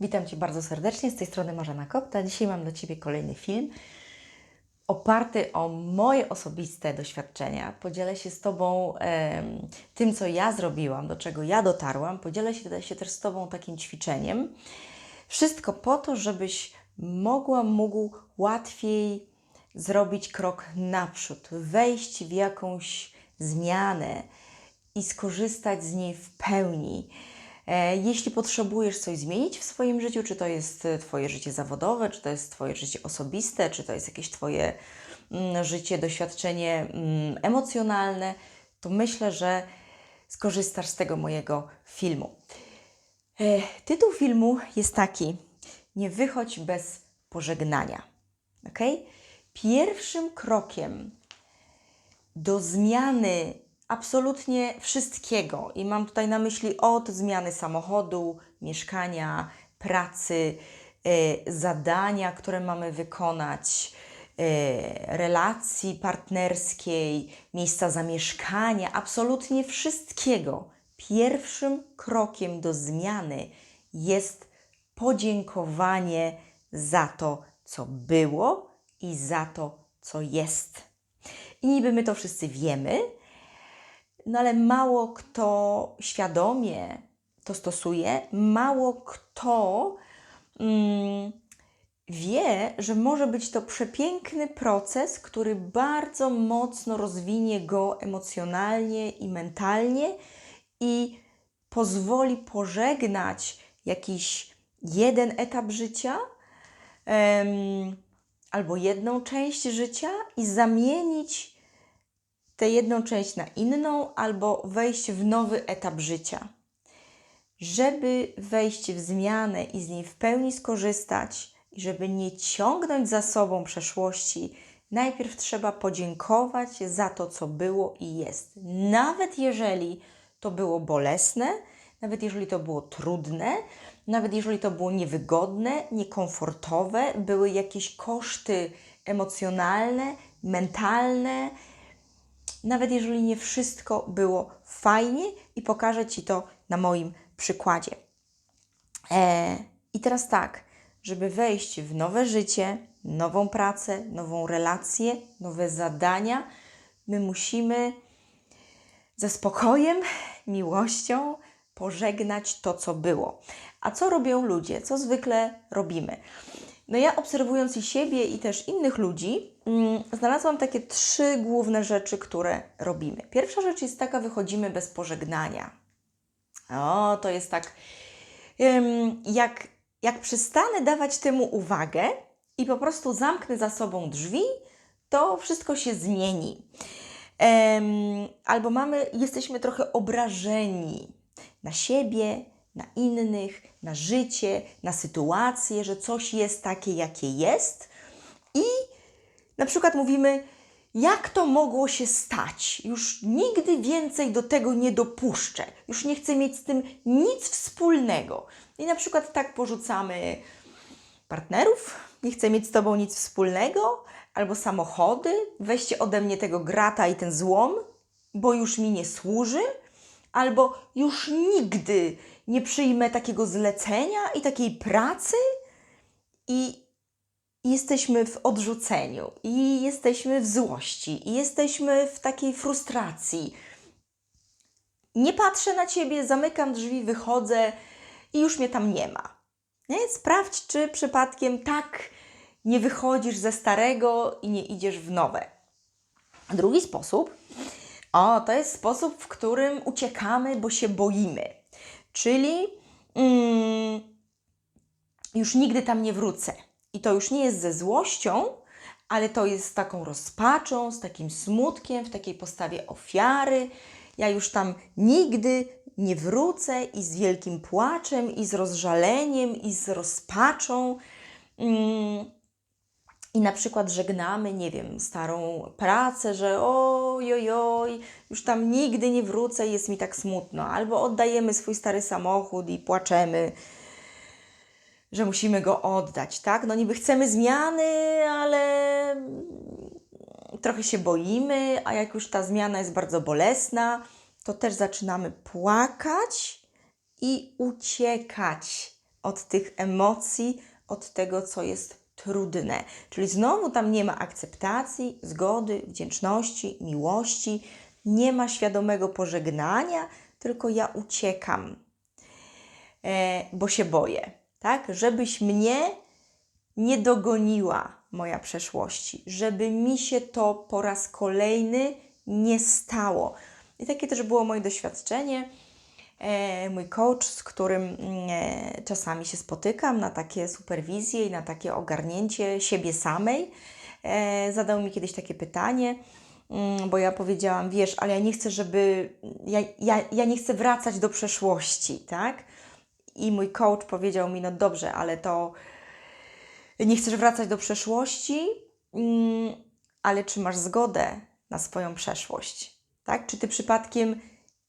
Witam Cię bardzo serdecznie, z tej strony Marzena Kopta. Dzisiaj mam dla Ciebie kolejny film oparty o moje osobiste doświadczenia. Podzielę się z Tobą em, tym, co ja zrobiłam, do czego ja dotarłam. Podzielę się, się też z Tobą takim ćwiczeniem. Wszystko po to, żebyś mogła, mógł łatwiej zrobić krok naprzód, wejść w jakąś zmianę i skorzystać z niej w pełni. E, Jeśli potrzebujesz coś zmienić w swoim życiu, czy to jest e, Twoje życie zawodowe, czy to jest Twoje życie osobiste, czy to jest jakieś Twoje mm, życie, doświadczenie mm, emocjonalne, to myślę, że skorzystasz z tego mojego filmu. E, Tytuł filmu jest taki: Nie wychodź bez pożegnania. Ok? Pierwszym krokiem do zmiany absolutnie wszystkiego, i mam tutaj na myśli od zmiany samochodu, mieszkania, pracy, e, zadania, które mamy wykonać, e, relacji partnerskiej, miejsca zamieszkania, absolutnie wszystkiego. Pierwszym krokiem do zmiany jest podziękowanie za to, co było i za to, co jest. I niby my to wszyscy wiemy, no ale mało kto świadomie to stosuje, mało kto mm, wie, że może być to przepiękny proces, który bardzo mocno rozwinie go emocjonalnie i mentalnie i pozwoli pożegnać jakiś jeden etap życia em, albo jedną część życia i zamienić tę jedną część na inną, albo wejść w nowy etap życia. Żeby wejść w zmianę i z niej w pełni skorzystać, i żeby nie ciągnąć za sobą przeszłości, najpierw trzeba podziękować za to, co było i jest. Nawet jeżeli to było bolesne, nawet jeżeli to było trudne, nawet jeżeli to było niewygodne, niekomfortowe, były jakieś koszty emocjonalne, mentalne, nawet jeżeli nie wszystko było fajnie i pokażę Ci to na moim przykładzie. E, I teraz tak, żeby wejść w nowe życie, nową pracę, nową relację, nowe zadania, my musimy ze spokojem, miłością pożegnać to, co było. A co robią ludzie? Co zwykle robimy? No ja obserwując i siebie i też innych ludzi, mm, znalazłam takie trzy główne rzeczy, które robimy. Pierwsza rzecz jest taka, wychodzimy bez pożegnania. O, to jest tak, jak, jak przestanę dawać temu uwagę i po prostu zamknę za sobą drzwi, to wszystko się zmieni. Albo mamy, jesteśmy trochę obrażeni na siebie, na innych, na życie, na sytuację, że coś jest takie, jakie jest. I na przykład mówimy, jak to mogło się stać? Już nigdy więcej do tego nie dopuszczę. Już nie chcę mieć z tym nic wspólnego. I na przykład tak porzucamy partnerów, nie chcę mieć z tobą nic wspólnego, albo samochody, weźcie ode mnie tego grata i ten złom, bo już mi nie służy, albo już nigdy nie przyjmę takiego zlecenia i takiej pracy i jesteśmy w odrzuceniu, i jesteśmy w złości, i jesteśmy w takiej frustracji. Nie patrzę na ciebie, zamykam drzwi, wychodzę i już mnie tam nie ma. Nie? Sprawdź, czy przypadkiem tak nie wychodzisz ze starego i nie idziesz w nowe. Drugi sposób, o, to jest sposób, w którym uciekamy, bo się boimy. Czyli mm, już nigdy tam nie wrócę. I to już nie jest ze złością, ale to jest z taką rozpaczą, z takim smutkiem, w takiej postawie ofiary. Ja już tam nigdy nie wrócę i z wielkim płaczem, i z rozżaleniem, i z rozpaczą. Mm, i na przykład żegnamy, nie wiem, starą pracę, że oj, oj, oj, już tam nigdy nie wrócę, jest mi tak smutno. Albo oddajemy swój stary samochód i płaczemy, że musimy go oddać, tak? No niby chcemy zmiany, ale trochę się boimy, a jak już ta zmiana jest bardzo bolesna, to też zaczynamy płakać i uciekać od tych emocji, od tego, co jest trudne. Czyli znowu tam nie ma akceptacji, zgody, wdzięczności, miłości, nie ma świadomego pożegnania, tylko ja uciekam, e, bo się boję, tak? Żebyś mnie nie dogoniła moja przeszłości, żeby mi się to po raz kolejny nie stało. I takie też było moje doświadczenie. E, mój coach, z którym mm, e, czasami się spotykam na takie superwizje i na takie ogarnięcie siebie samej, e, zadał mi kiedyś takie pytanie, mm, bo ja powiedziałam, wiesz, ale ja nie chcę, żeby, ja, ja, ja nie chcę wracać do przeszłości, tak? I mój coach powiedział mi, no dobrze, ale to nie chcesz wracać do przeszłości, mm, ale czy masz zgodę na swoją przeszłość? Tak? Czy ty przypadkiem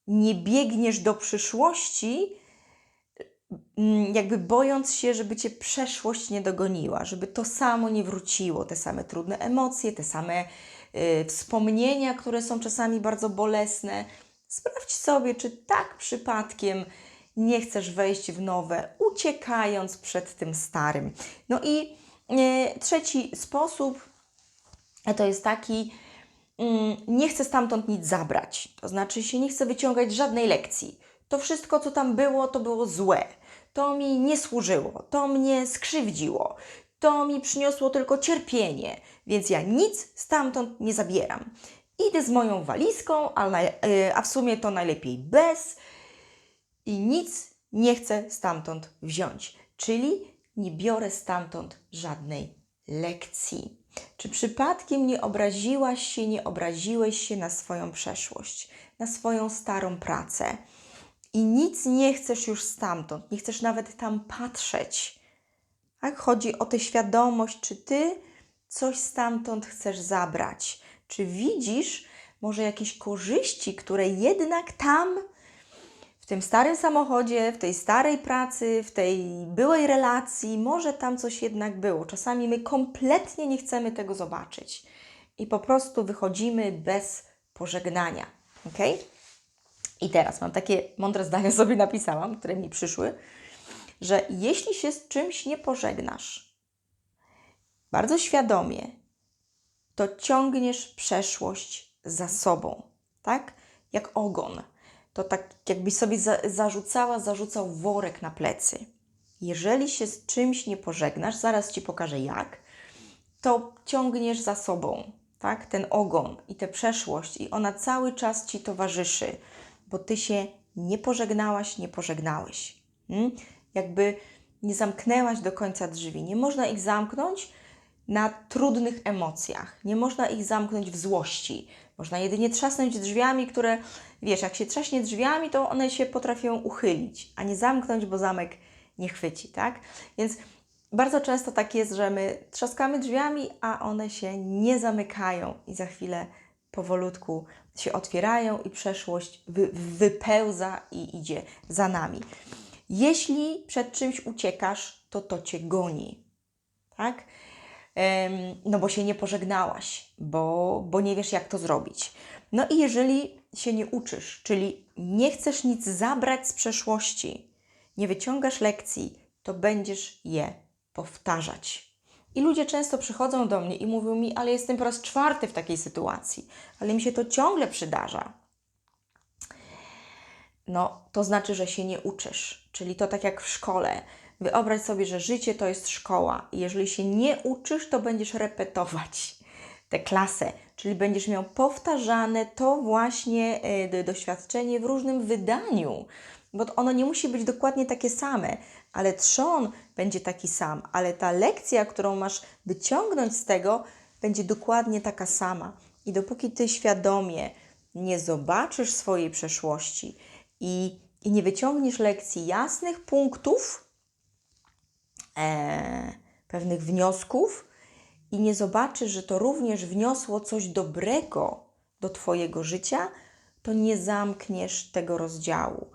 nie biegniesz do przyszłości, mm, jakby bojąc się, żeby cię przeszłość nie dogoniła, żeby to samo nie wróciło, te same trudne emocje, te same y, wspomnienia, które są czasami bardzo bolesne. Sprawdź sobie, czy tak przypadkiem nie chcesz wejść w nowe, uciekając przed tym starym. No i e, trzeci sposób to jest taki, nie chcę stamtąd nic zabrać. To znaczy się nie chcę wyciągać żadnej lekcji. To wszystko, co tam było, to było złe. To mi nie służyło, to mnie skrzywdziło, to mi przyniosło tylko cierpienie, więc ja nic stamtąd nie zabieram. Idę z moją walizką, a, a w sumie to najlepiej bez i nic nie chcę stamtąd wziąć. Czyli nie biorę stamtąd żadnej lekcji. Czy przypadkiem nie obraziłaś się, nie obraziłeś się na swoją przeszłość, na swoją starą pracę i nic nie chcesz już stamtąd, nie chcesz nawet tam patrzeć? Tak? Chodzi o tę świadomość, czy ty coś stamtąd chcesz zabrać, czy widzisz może jakieś korzyści, które jednak tam w tym starym samochodzie, w tej starej pracy, w tej byłej relacji, może tam coś jednak było. Czasami my kompletnie nie chcemy tego zobaczyć i po prostu wychodzimy bez pożegnania. Ok? I teraz mam takie mądre zdania sobie napisałam, które mi przyszły, że jeśli się z czymś nie pożegnasz, bardzo świadomie, to ciągniesz przeszłość za sobą, tak? Jak ogon to tak jakbyś sobie za, zarzucała, zarzucał worek na plecy. Jeżeli się z czymś nie pożegnasz, zaraz Ci pokażę jak, to ciągniesz za sobą, tak, ten ogon i tę przeszłość i ona cały czas Ci towarzyszy, bo Ty się nie pożegnałaś, nie pożegnałeś. Hmm? Jakby nie zamknęłaś do końca drzwi. Nie można ich zamknąć na trudnych emocjach. Nie można ich zamknąć w złości. Można jedynie trzasnąć drzwiami, które, wiesz, jak się trzaśnie drzwiami, to one się potrafią uchylić, a nie zamknąć, bo zamek nie chwyci, tak? Więc bardzo często tak jest, że my trzaskamy drzwiami, a one się nie zamykają i za chwilę powolutku się otwierają i przeszłość wy, wypełza i idzie za nami. Jeśli przed czymś uciekasz, to to cię goni, tak? No bo się nie pożegnałaś, bo, bo nie wiesz, jak to zrobić. No i jeżeli się nie uczysz, czyli nie chcesz nic zabrać z przeszłości, nie wyciągasz lekcji, to będziesz je powtarzać. I ludzie często przychodzą do mnie i mówią mi, ale jestem po raz czwarty w takiej sytuacji, ale mi się to ciągle przydarza. No, to znaczy, że się nie uczysz. Czyli to tak jak w szkole Wyobraź sobie, że życie to jest szkoła i jeżeli się nie uczysz, to będziesz repetować tę klasę, czyli będziesz miał powtarzane to właśnie e, doświadczenie w różnym wydaniu, bo ono nie musi być dokładnie takie same, ale trzon będzie taki sam, ale ta lekcja, którą masz wyciągnąć z tego, będzie dokładnie taka sama. I dopóki ty świadomie nie zobaczysz swojej przeszłości i, i nie wyciągniesz lekcji jasnych punktów, e, pewnych wniosków i nie zobaczysz, że to również wniosło coś dobrego do Twojego życia, to nie zamkniesz tego rozdziału.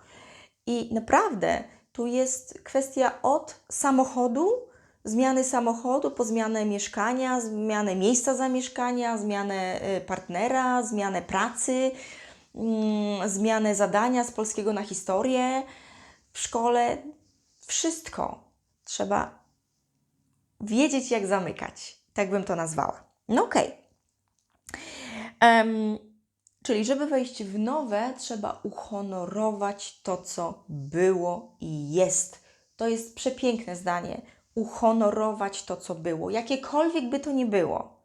I naprawdę tu jest kwestia od samochodu, zmiany samochodu, po zmianę mieszkania, zmianę miejsca zamieszkania, zmianę e, partnera, zmianę pracy, mm, zmianę zadania z polskiego na historię w szkole. Wszystko trzeba wiedzieć, jak zamykać. Tak bym to nazwała. No okej. Em, czyli, żeby wejść w nowe, trzeba uhonorować to, co było i jest. To jest przepiękne zdanie. Uhonorować to, co było, jakiekolwiek by to nie było.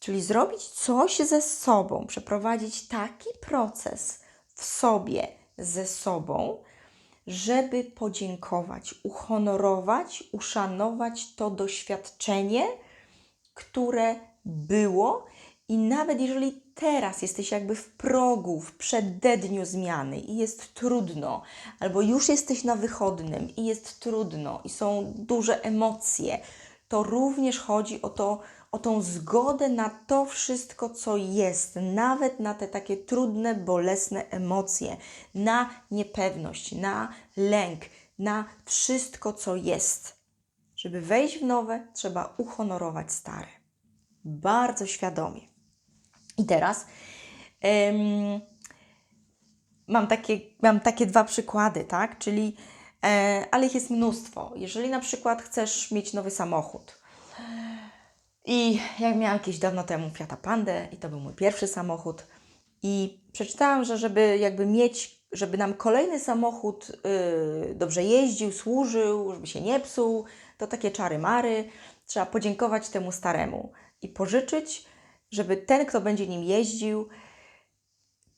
Czyli zrobić coś ze sobą, przeprowadzić taki proces w sobie, ze sobą, żeby podziękować, uhonorować, uszanować to doświadczenie, które było. I nawet jeżeli teraz jesteś jakby w progu, w przededniu zmiany i jest trudno, albo już jesteś na wychodnym i jest trudno, i są duże emocje, to również chodzi o to, o tą zgodę na to wszystko, co jest, nawet na te takie trudne, bolesne emocje, na niepewność, na lęk, na wszystko, co jest. Żeby wejść w nowe, trzeba uhonorować stare. Bardzo świadomie. I teraz em, mam, takie, mam takie dwa przykłady, tak? Czyli, e, ale ich jest mnóstwo. Jeżeli na przykład chcesz mieć nowy samochód, i jak miałam jakieś dawno temu Fiata Pandę i to był mój pierwszy samochód i przeczytałam, że żeby jakby mieć, żeby nam kolejny samochód yy, dobrze jeździł, służył, żeby się nie psuł, to takie czary mary, trzeba podziękować temu staremu i pożyczyć, żeby ten, kto będzie nim jeździł,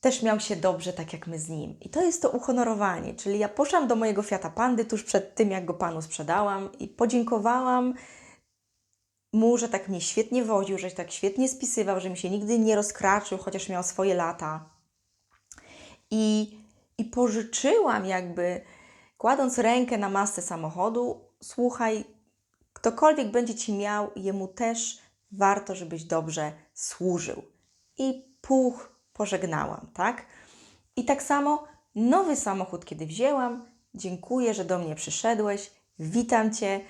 też miał się dobrze, tak jak my z nim. I to jest to uhonorowanie, czyli ja poszłam do mojego Fiata Pandy tuż przed tym, jak go panu sprzedałam i podziękowałam mu, że tak mnie świetnie woził, że tak świetnie spisywał, że mi się nigdy nie rozkraczył, chociaż miał swoje lata. I, i pożyczyłam jakby, kładąc rękę na masę samochodu, słuchaj, ktokolwiek będzie Ci miał, jemu też warto, żebyś dobrze służył. I puch pożegnałam, tak? I tak samo nowy samochód, kiedy wzięłam, dziękuję, że do mnie przyszedłeś, witam Cię,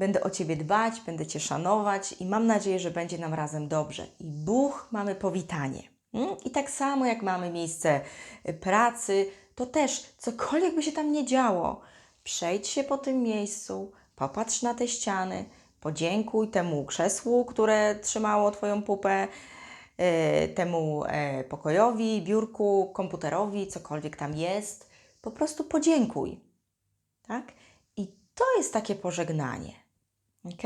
będę o Ciebie dbać, będę Cię szanować i mam nadzieję, że będzie nam razem dobrze. I Bóg mamy powitanie. Mm? I tak samo jak mamy miejsce y, pracy, to też cokolwiek by się tam nie działo, przejdź się po tym miejscu, popatrz na te ściany, podziękuj temu krzesłu, które trzymało Twoją pupę, y, temu e, pokojowi, biurku, komputerowi, cokolwiek tam jest. Po prostu podziękuj. Tak? I to jest takie pożegnanie. Ok?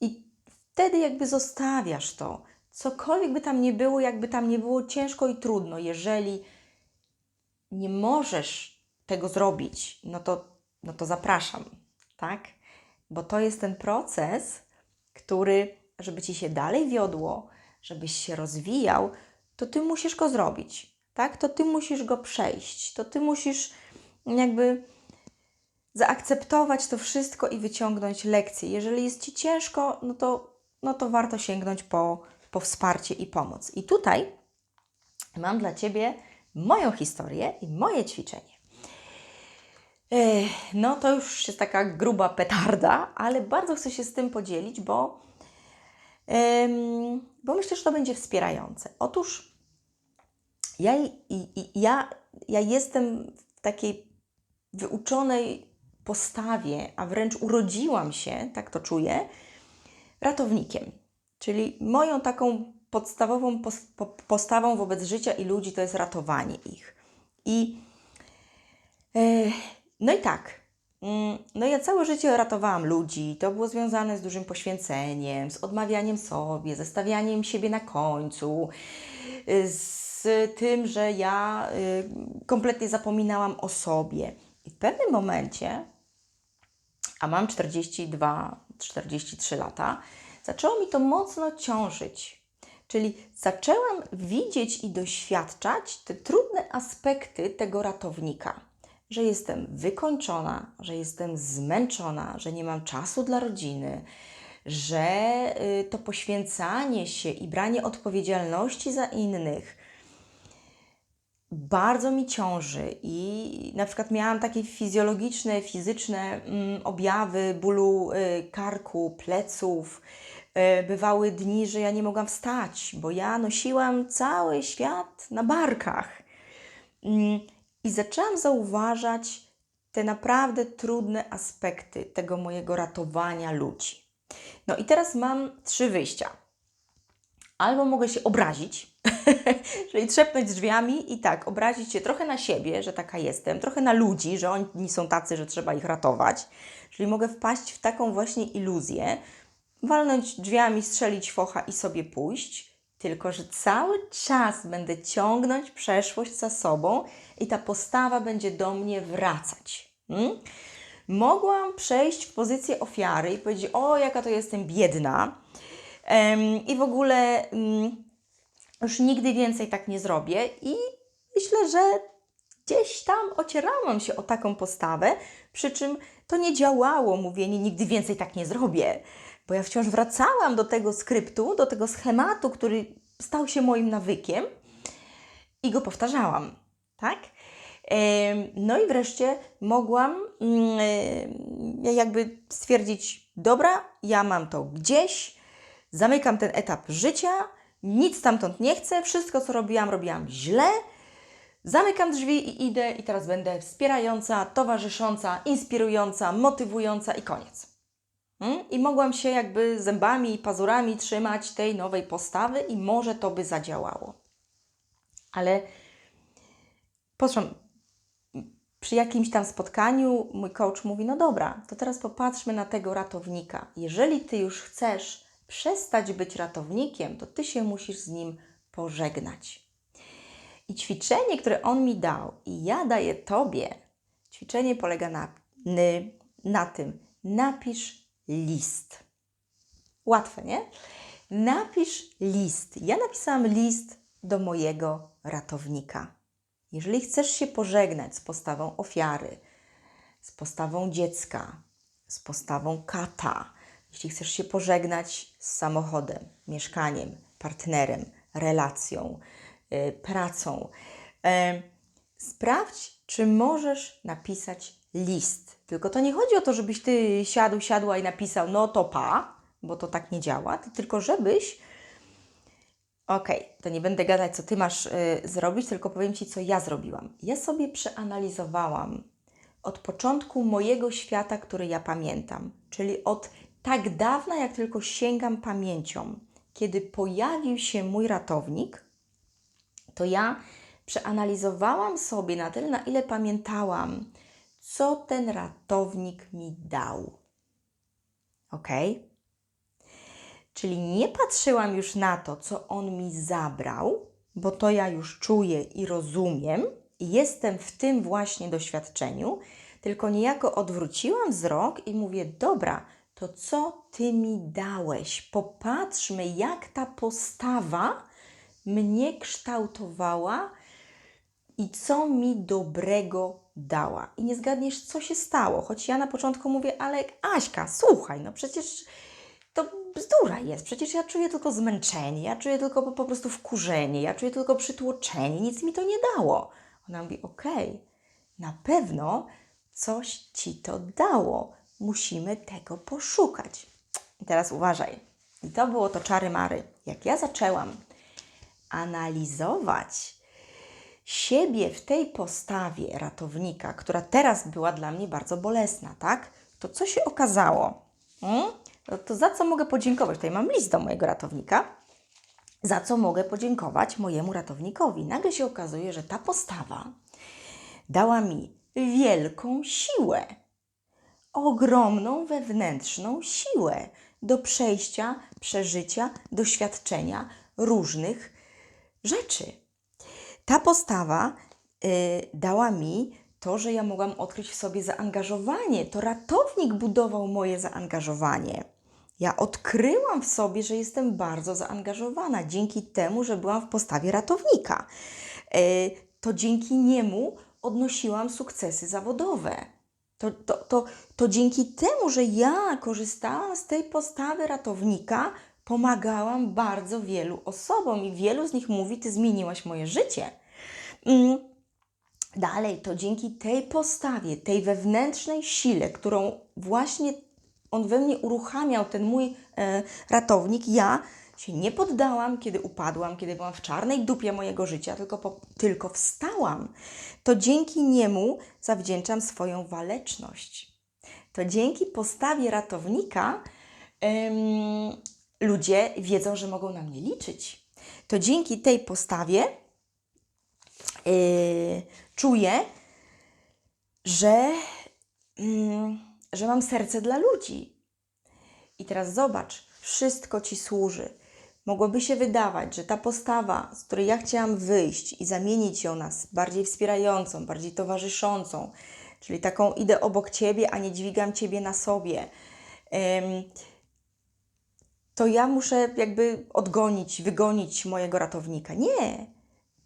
I wtedy jakby zostawiasz to. Cokolwiek by tam nie było, jakby tam nie było ciężko i trudno, jeżeli nie możesz tego zrobić, no to, no to zapraszam, tak? Bo to jest ten proces, który, żeby ci się dalej wiodło, żebyś się rozwijał, to ty musisz go zrobić, tak? To ty musisz go przejść, to ty musisz jakby zaakceptować to wszystko i wyciągnąć lekcje. Jeżeli jest Ci ciężko, no to, no to warto sięgnąć po, po wsparcie i pomoc. I tutaj mam dla Ciebie moją historię i moje ćwiczenie. No to już jest taka gruba petarda, ale bardzo chcę się z tym podzielić, bo, bo myślę, że to będzie wspierające. Otóż ja, ja, ja jestem w takiej wyuczonej postawie, a wręcz urodziłam się, tak to czuję, ratownikiem. Czyli moją taką podstawową postawą wobec życia i ludzi to jest ratowanie ich. I e, no i tak. Mm, no ja całe życie ratowałam ludzi. To było związane z dużym poświęceniem, z odmawianiem sobie, ze stawianiem siebie na końcu, e, z tym, że ja e, kompletnie zapominałam o sobie. I w pewnym momencie a mam 42-43 lata, zaczęło mi to mocno ciążyć. Czyli zaczęłam widzieć i doświadczać te trudne aspekty tego ratownika. Że jestem wykończona, że jestem zmęczona, że nie mam czasu dla rodziny, że y, to poświęcanie się i branie odpowiedzialności za innych bardzo mi ciąży i na przykład miałam takie fizjologiczne, fizyczne mm, objawy bólu y, karku, pleców. Y, bywały dni, że ja nie mogłam wstać, bo ja nosiłam cały świat na barkach. Mm, I zaczęłam zauważać te naprawdę trudne aspekty tego mojego ratowania ludzi. No i teraz mam trzy wyjścia. Albo mogę się obrazić, czyli trzepnąć drzwiami i tak, obrazić się trochę na siebie, że taka jestem, trochę na ludzi, że oni są tacy, że trzeba ich ratować. Czyli mogę wpaść w taką właśnie iluzję, walnąć drzwiami, strzelić focha i sobie pójść. Tylko, że cały czas będę ciągnąć przeszłość za sobą i ta postawa będzie do mnie wracać. Hmm? Mogłam przejść w pozycję ofiary i powiedzieć: O, jaka to jestem biedna, i w ogóle mm, już nigdy więcej tak nie zrobię. I myślę, że gdzieś tam ocierałam się o taką postawę, przy czym to nie działało mówienie: Nigdy więcej tak nie zrobię bo ja wciąż wracałam do tego skryptu, do tego schematu, który stał się moim nawykiem i go powtarzałam, tak? No i wreszcie mogłam mm, e, jakby stwierdzić, dobra, ja mam to gdzieś, zamykam ten etap życia, nic stamtąd nie chcę, wszystko co robiłam, robiłam źle, zamykam drzwi i idę i teraz będę wspierająca, towarzysząca, inspirująca, motywująca i koniec. Mm? I mogłam się jakby zębami i pazurami trzymać tej nowej postawy i może to by zadziałało. Ale poszłam przy jakimś tam spotkaniu, mój coach mówi: No dobra, to teraz popatrzmy na tego ratownika. Jeżeli ty już chcesz przestać być ratownikiem, to ty się musisz z nim pożegnać. I ćwiczenie, które on mi dał, i ja daję tobie, ćwiczenie polega na, na tym: napisz list. Łatwe, nie? Napisz list. Ja napisałam list do mojego ratownika. Jeżeli chcesz się pożegnać z postawą ofiary, z postawą dziecka, z postawą kata, jeśli chcesz się pożegnać z samochodem, mieszkaniem, partnerem, relacją, yy, pracą, yy, sprawdź, czy możesz napisać list. Tylko to nie chodzi o to, żebyś ty siadł, siadła i napisał, no to pa, bo to tak nie działa, tylko żebyś. Okej, okay, to nie będę gadać, co ty masz y, zrobić, tylko powiem ci, co ja zrobiłam. Ja sobie przeanalizowałam od początku mojego świata, który ja pamiętam, czyli od tak dawna, jak tylko sięgam pamięcią, kiedy pojawił się mój ratownik, to ja przeanalizowałam sobie na tyle, na ile pamiętałam, co ten ratownik mi dał. Ok? Czyli nie patrzyłam już na to, co on mi zabrał, bo to ja już czuję i rozumiem, i jestem w tym właśnie doświadczeniu, tylko niejako odwróciłam wzrok i mówię: Dobra, to co ty mi dałeś? Popatrzmy, jak ta postawa mnie kształtowała i co mi dobrego dała. I nie zgadniesz, co się stało. Choć ja na początku mówię, ale Aśka, słuchaj, no przecież to bzdura jest. Przecież ja czuję tylko zmęczenie, ja czuję tylko po, prostu wkurzenie, ja czuję tylko przytłoczenie, nic mi to nie dało. Ona mówi, okej, okay, na pewno coś ci to dało. Musimy tego poszukać. I teraz uważaj. I to było to czary mary. Jak ja zaczęłam analizować siebie w tej postawie ratownika, która teraz była dla mnie bardzo bolesna, tak? To co się okazało? Hmm? No to za co mogę podziękować? Tutaj mam list do mojego ratownika. Za co mogę podziękować mojemu ratownikowi? Nagle się okazuje, że ta postawa dała mi wielką siłę, ogromną wewnętrzną siłę do przejścia, przeżycia, doświadczenia różnych rzeczy ta postawa y, dała mi to, że ja mogłam odkryć w sobie zaangażowanie. To ratownik budował moje zaangażowanie. Ja odkryłam w sobie, że jestem bardzo zaangażowana dzięki temu, że byłam w postawie ratownika. Y, to dzięki niemu odnosiłam sukcesy zawodowe. To, to, to, to dzięki temu, że ja korzystałam z tej postawy ratownika, pomagałam bardzo wielu osobom i wielu z nich mówi: Ty zmieniłaś moje życie. Mm. Dalej, to dzięki tej postawie, tej wewnętrznej sile, którą właśnie on we mnie uruchamiał ten mój e, ratownik. Ja się nie poddałam, kiedy upadłam, kiedy byłam w czarnej dupie mojego życia, tylko, po, tylko wstałam. To dzięki niemu zawdzięczam swoją waleczność. To dzięki postawie ratownika em, ludzie wiedzą, że mogą na mnie liczyć. To dzięki tej postawie yy, czuję, że, mm, że mam serce dla ludzi. I teraz zobacz, wszystko ci służy. Mogłoby się wydawać, że ta postawa, z której ja chciałam wyjść i zamienić ją na bardziej wspierającą, bardziej towarzyszącą, czyli taką idę obok ciebie, a nie dźwigam ciebie na sobie, to ja muszę jakby odgonić, wygonić mojego ratownika. Nie,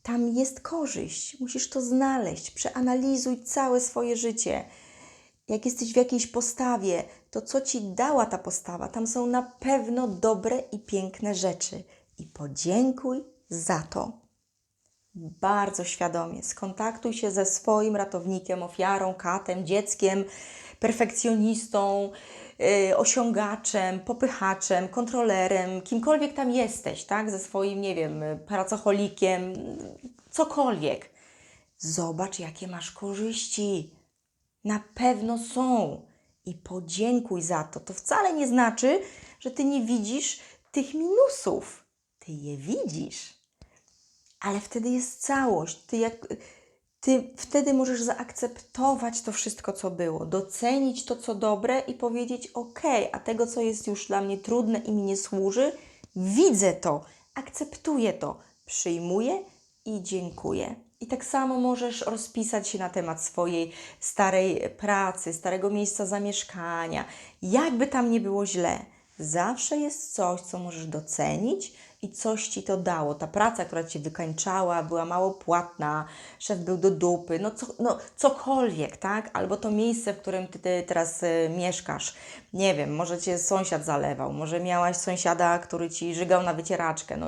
tam jest korzyść. Musisz to znaleźć. Przeanalizuj całe swoje życie. Jak jesteś w jakiejś postawie, to co ci dała ta postawa? Tam są na pewno dobre i piękne rzeczy. I podziękuj za to. Bardzo świadomie skontaktuj się ze swoim ratownikiem, ofiarą, katem, dzieckiem, perfekcjonistą, yy, osiągaczem, popychaczem, kontrolerem, kimkolwiek tam jesteś, tak? Ze swoim, nie wiem, pracocholikiem, cokolwiek. Zobacz, jakie masz korzyści. Na pewno są. I podziękuj za to. To wcale nie znaczy, że ty nie widzisz tych minusów. Ty je widzisz ale wtedy jest całość. Ty, jak, ty wtedy możesz zaakceptować to wszystko, co było, docenić to, co dobre i powiedzieć: OK, a tego, co jest już dla mnie trudne i mi nie służy, widzę to, akceptuję to, przyjmuję i dziękuję. I tak samo możesz rozpisać się na temat swojej starej pracy, starego miejsca zamieszkania. Jakby tam nie było źle, zawsze jest coś, co możesz docenić i coś ci to dało. Ta praca, która cię wykańczała, była mało płatna, szef był do dupy, no, co, no cokolwiek, tak? Albo to miejsce, w którym ty, ty teraz y, mieszkasz. Nie wiem, może cię sąsiad zalewał, może miałaś sąsiada, który ci żygał na wycieraczkę. No,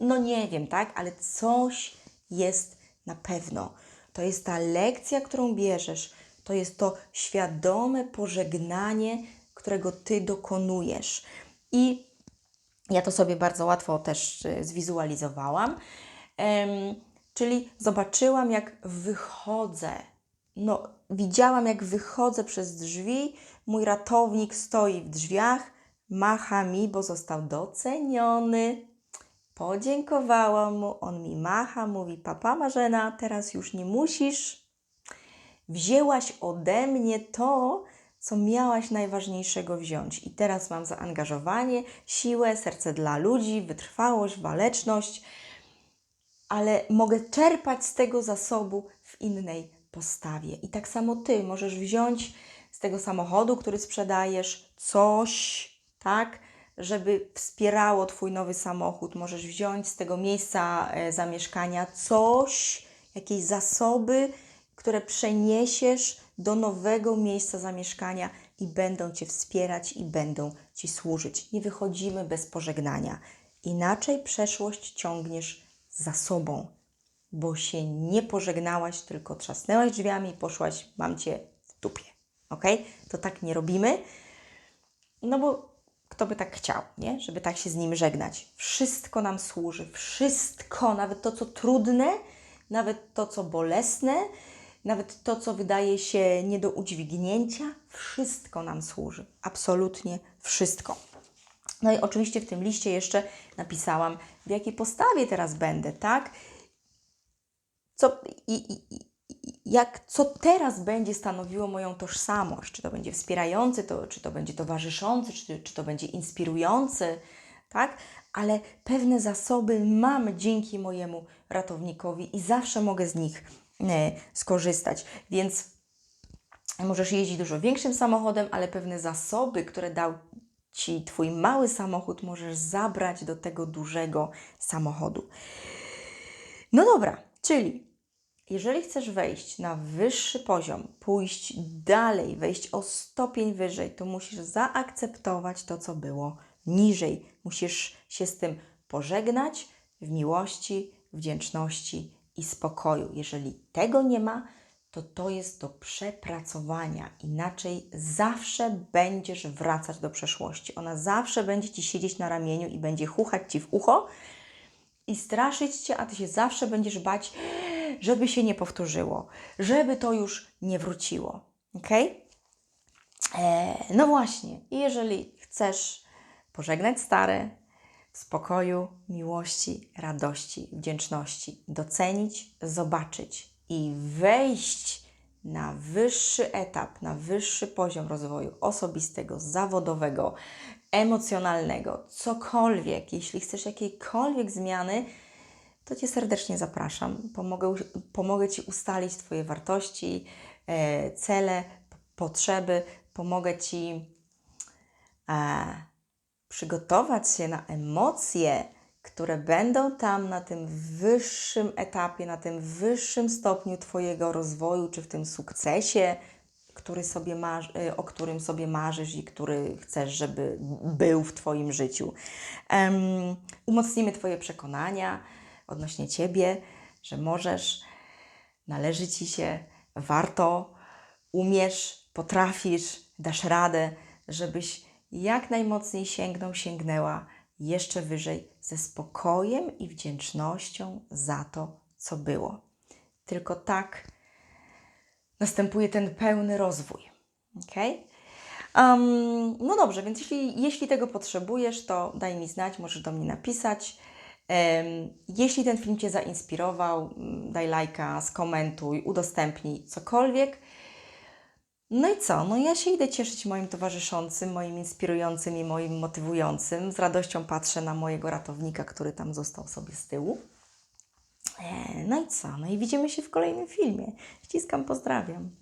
no nie wiem, tak? Ale coś jest na pewno. To jest ta lekcja, którą bierzesz. To jest to świadome pożegnanie, którego ty dokonujesz. I ja to sobie bardzo łatwo też y, zwizualizowałam. Em, czyli zobaczyłam, jak wychodzę. No, widziałam, jak wychodzę przez drzwi. Mój ratownik stoi w drzwiach, macha mi, bo został doceniony. Podziękowałam mu, on mi macha, mówi: Papa Marzena, teraz już nie musisz. Wzięłaś ode mnie to, co miałaś najważniejszego wziąć. I teraz mam zaangażowanie, siłę, serce dla ludzi, wytrwałość, waleczność, ale mogę czerpać z tego zasobu w innej postawie. I tak samo ty możesz wziąć z tego samochodu, który sprzedajesz, coś, tak, żeby wspierało Twój nowy samochód. Możesz wziąć z tego miejsca e, zamieszkania coś, jakieś zasoby, które przeniesiesz do nowego miejsca zamieszkania i będą Cię wspierać i będą Ci służyć. Nie wychodzimy bez pożegnania. Inaczej przeszłość ciągniesz za sobą, bo się nie pożegnałaś, tylko trzasnęłaś drzwiami i poszłaś, mam Cię w dupie. Ok? To tak nie robimy. No bo kto by tak chciał, nie? Żeby tak się z nim żegnać. Wszystko nam służy, wszystko, nawet to, co trudne, nawet to, co bolesne, nawet to, co wydaje się nie do udźwignięcia, wszystko nam służy. Absolutnie wszystko. No i oczywiście w tym liście jeszcze napisałam, w jakiej postawie teraz będę, tak? Co, i, i, jak, co teraz będzie stanowiło moją tożsamość? Czy to będzie wspierający, to, czy to będzie towarzyszący, czy, czy to będzie inspirujący, tak? Ale pewne zasoby mam dzięki mojemu ratownikowi i zawsze mogę z nich e, skorzystać. Więc możesz jeździć dużo większym samochodem, ale pewne zasoby, które dał Ci Twój mały samochód, możesz zabrać do tego dużego samochodu. No dobra, czyli jeżeli chcesz wejść na wyższy poziom, pójść dalej, wejść o stopień wyżej, to musisz zaakceptować to, co było niżej. Musisz się z tym pożegnać w miłości, wdzięczności i spokoju. Jeżeli tego nie ma, to to jest do przepracowania. Inaczej zawsze będziesz wracać do przeszłości. Ona zawsze będzie ci siedzieć na ramieniu i będzie chuchać ci w ucho i straszyć cię, a ty się zawsze będziesz bać, żeby się nie powtórzyło, żeby to już nie wróciło. Ok? no właśnie, jeżeli chcesz pożegnać stare w spokoju, miłości, radości, wdzięczności, docenić, zobaczyć i wejść na wyższy etap, na wyższy poziom rozwoju osobistego, zawodowego, emocjonalnego, cokolwiek, jeśli chcesz jakiejkolwiek zmiany, to Cię serdecznie zapraszam. Pomogę, pomogę Ci ustalić Twoje wartości, e, cele, potrzeby, pomogę Ci e, przygotować się na emocje, które będą tam na tym wyższym etapie, na tym wyższym stopniu Twojego rozwoju, czy w tym sukcesie, który sobie y, o którym sobie marzysz i który chcesz, żeby był w Twoim życiu. Em, umocnimy Twoje przekonania odnośnie Ciebie, że możesz, należy Ci się, warto, umiesz, potrafisz, dasz radę, żebyś jak najmocniej sięgnął, sięgnęła jeszcze wyżej ze spokojem i wdzięcznością za to, co było. Tylko tak następuje ten pełny rozwój. Ok? Um, no dobrze, więc jeśli, jeśli tego potrzebujesz, to daj mi znać, możesz do mnie napisać. Jeśli ten film Cię zainspirował, mm, daj lajka, skomentuj, udostępnij cokolwiek. No i co? No ja się idę cieszyć moim towarzyszącym, moim inspirującym i moim motywującym. Z radością patrzę na mojego ratownika, który tam został sobie z tyłu. E, No i co? No i widzimy się w kolejnym filmie. Ściskam, pozdrawiam.